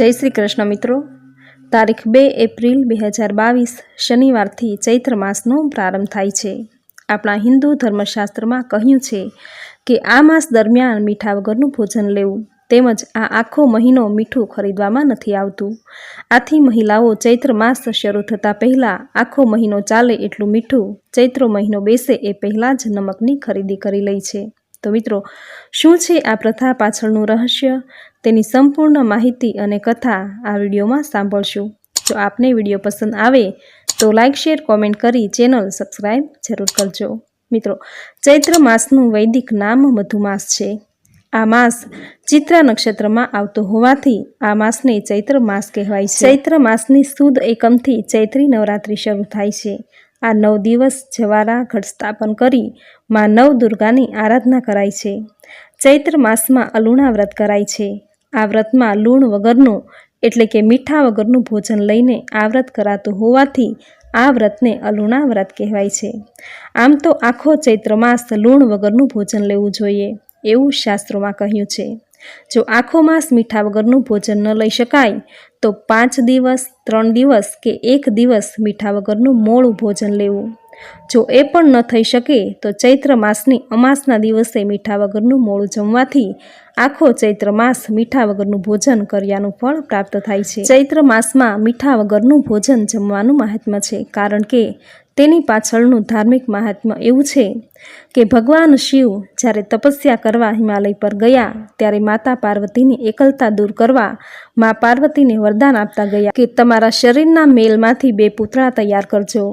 જય શ્રી કૃષ્ણ મિત્રો. તારીખ બે એપ્રિલ બે હજાર બાવીસ શનિવારથી ચૈત્ર માસનો પ્રારંભ થાય છે. આપણા હિન્દુ ધર્મશાસ્ત્રમાં કહ્યું છે કે આ માસ દરમિયાન મીઠા વગરનું ભોજન લેવું તેમજ આ આખો મહિનો મીઠું ખરીદવામાં નથી આવતું. આથી મહિલાઓ ચૈત્ર માસ શરૂ થતાં પહેલાં આખો મહિનો ચાલે એટલું મીઠું ચૈત્ર મહિનો બેસે એ પહેલાં જ નમકની ખરીદી કરી લે છે. તો મિત્રો, શું છે આ પ્રથા પાછળનું રહસ્ય? તેની સંપૂર્ણ માહિતી અને કથા આ વિડીયોમાં સાંભળશું. જો આપને વીડિયો પસંદ આવે, તો લાઇક શેર, કોમેન્ટ કરી ચેનલ સબસ્ક્રાઈબ જરૂર કરજો. મિત્રો, ચૈત્ર માસનું વૈદિક નામ મધુમાસ છે. આ માસ ચિત્રા નક્ષત્રમાં આવતો હોવાથી આ માસને ચૈત્ર માસ કહેવાય છે. ચૈત્ર માસની સુદ એકમથી ચૈત્રી નવરાત્રિ શરૂ થાય છે. આ નવ દિવસ જવારા ઘટ સ્થાપન કરી માં નવ દુર્ગાની આરાધના કરાય છે. ચૈત્ર માસમાં અલુણા વ્રત કરાય છે. આ વ્રતમાં લૂણ વગરનું, એટલે કે મીઠા વગરનું ભોજન લઈને આ વ્રત કરાતું હોવાથી આ વ્રતને અલુણા વ્રત કહેવાય છે. આમ તો આખો ચૈત્ર માસ લૂણ વગરનું ભોજન લેવું જોઈએ, એવું શાસ્ત્રોમાં કહ્યું છે. જો આખો માસ મીઠા વગરનું ભોજન ન લઈ શકાય, તો પાંચ દિવસ, ત્રણ દિવસ કે એક દિવસ મીઠા વગરનું મોળું ભોજન લેવું. જો એ પણ ન થઈ શકે, તો ચૈત્ર માસની અમાસના દિવસે મીઠા વગરનું મોળું જમવાથી આખો ચૈત્ર માસ મીઠા વગરનું ભોજન કર્યાનું ફળ પ્રાપ્ત થાય છે. ચૈત્ર માસમાં મીઠા વગરનું ભોજન જમવાનું મહાત્મ્ય છે, કારણ કે તેની પાછળનું ધાર્મિક મહાત્મ્ય એવું છે કે ભગવાન શિવ જ્યારે તપસ્યા કરવા હિમાલય પર ગયા ત્યારે માતા પાર્વતીની એકલતા દૂર કરવા મા પાર્વતીને વરદાન આપતા ગયા કે તમારા શરીરના મેલમાંથી બે પૂતળા તૈયાર કરજો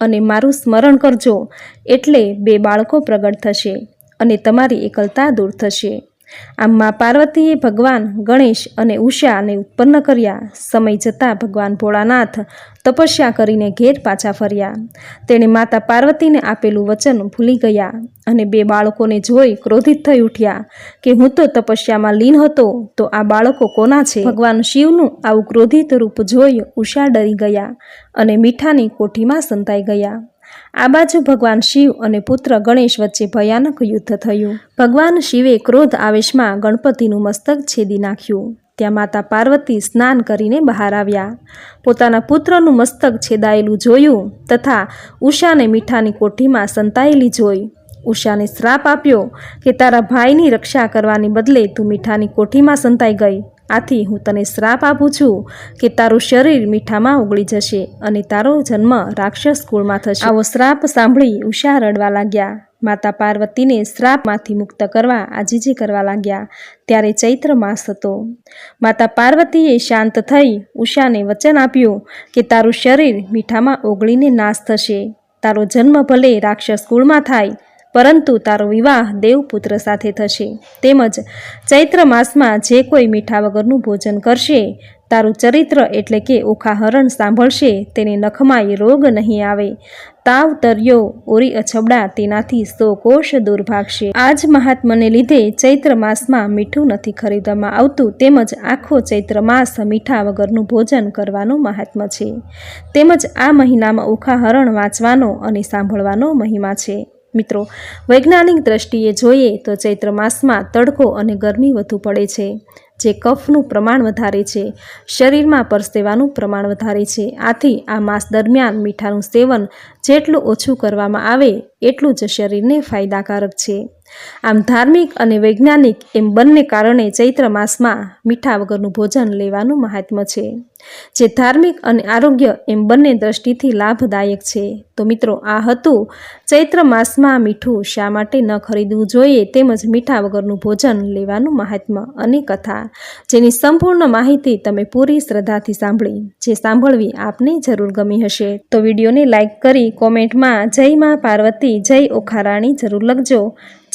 અને મારું સ્મરણ કરજો એટલે બે બાળકો પ્રગટ થશે અને તમારી એકલતા દૂર થશે. આમ મા પાર્વતીએ ભગવાન, ગણેશ અને ઉષાને ઉત્પન્ન કર્યા. સમય જતાં ભગવાન ભોળાનાથ તપસ્યા કરીને ઘેર પાછા ફર્યા. તેણે માતા પાર્વતીને આપેલું વચન ભૂલી ગયા અને બે બાળકોને જોઈ ક્રોધિત થઈ ઉઠ્યા કે હું તો તપસ્યામાં લીન હતો, તો આ બાળકો કોના છે? ભગવાન શિવનું આવું ક્રોધિત રૂપ જોઈ ઉષા ડરી ગયા અને મીઠાની કોઠીમાં સંતાઈ ગયા. આ બાજુ ભગવાન શિવ અને પુત્ર ગણેશ વચ્ચે ભયાનક યુદ્ધ થયું. ભગવાન શિવે ક્રોધ આવેશમાં ગણપતિનું મસ્તક છેદી નાખ્યું. ત્યાં માતા પાર્વતી સ્નાન કરીને બહાર આવ્યા. પોતાના પુત્રનું મસ્તક છેદાયેલું જોયું તથા ઉષાને મીઠાની કોઠીમાં સંતાયેલી જોઈ. ઉષાને શ્રાપ આપ્યો કે તારા ભાઈની રક્ષા કરવાની બદલે તું મીઠાની કોઠીમાં સંતાઈ ગઈ. આથી હું તને શ્રાપ આપું છું કે તારું શરીર મીઠામાં ઓગળી જશે અને તારો જન્મ રાક્ષસ કુળમાં થશે. આવો શ્રાપ સાંભળી ઉષા રડવા લાગ્યા. માતા પાર્વતીને શ્રાપમાંથી મુક્ત કરવા આજીજી કરવા લાગ્યા. ત્યારે ચૈત્ર માસ હતો. માતા પાર્વતીએ શાંત થઈ ઉષાને વચન આપ્યું કે તારું શરીર મીઠામાં ઓગળીને નાશ થશે. તારો જન્મ ભલે રાક્ષસ કુળમાં થાય પરંતુ તારો વિવાહ દેવપુત્ર સાથે થશે. તેમજ ચૈત્ર માસમાં જે કોઈ મીઠા વગરનું ભોજન કરશે, તારું ચરિત્ર એટલે કે ઓખાહરણ સાંભળશે, તેને નખમાં રોગ નહીં આવે. તાવ, તર્યો, ઓરી, અછબડા તેનાથી સો કોષ દૂર ભાગશે. આ જ મહાત્મને લીધે ચૈત્ર માસમાં મીઠું નથી ખરીદવામાં આવતું, તેમજ આખો ચૈત્ર માસ મીઠા વગરનું ભોજન કરવાનું મહાત્મ્ય છે. તેમજ આ મહિનામાં ઓખાહરણ વાંચવાનો અને સાંભળવાનો મહિમા છે. મિત્રો, વૈજ્ઞાનિક દ્રષ્ટિએ જોઈએ તો ચૈત્ર માસમાં તડકો અને ગરમી વધુ પડે છે, જે કફનું પ્રમાણ વધારે છે, શરીરમાં પરસેવાનું પ્રમાણ વધારે છે. આથી આ માસ દરમિયાન મીઠાનું સેવન જેટલું ઓછું કરવામાં આવે, એટલું જ શરીરને ફાયદાકારક છે. આમ ધાર્મિક અને વૈજ્ઞાનિક એમ બંને કારણે ચૈત્ર માસમાં મીઠા વગરનું ભોજન લેવાનું મહાત્મ્ય છે. જે ધાર્મિક અને આરોગ્ય એમ બંને દ્રષ્ટિથી લાભદાયક છે. તો મિત્રો, આ હતું ચૈત્ર માસમાં મીઠું શા માટે ન ખરીદવું જોઈએ તેમજ મીઠા વગરનું ભોજન લેવાનું મહાત્મ્ય અને કથા, જેની સંપૂર્ણ માહિતી તમે પૂરી શ્રદ્ધાથી સાંભળી, જે સાંભળવી આપને જરૂર ગમી હશે. તો વિડીયોને લાઇક કરી કોમેન્ટમાં જય માં પાર્વતી, જય ઓખારાણી જરૂર લખજો.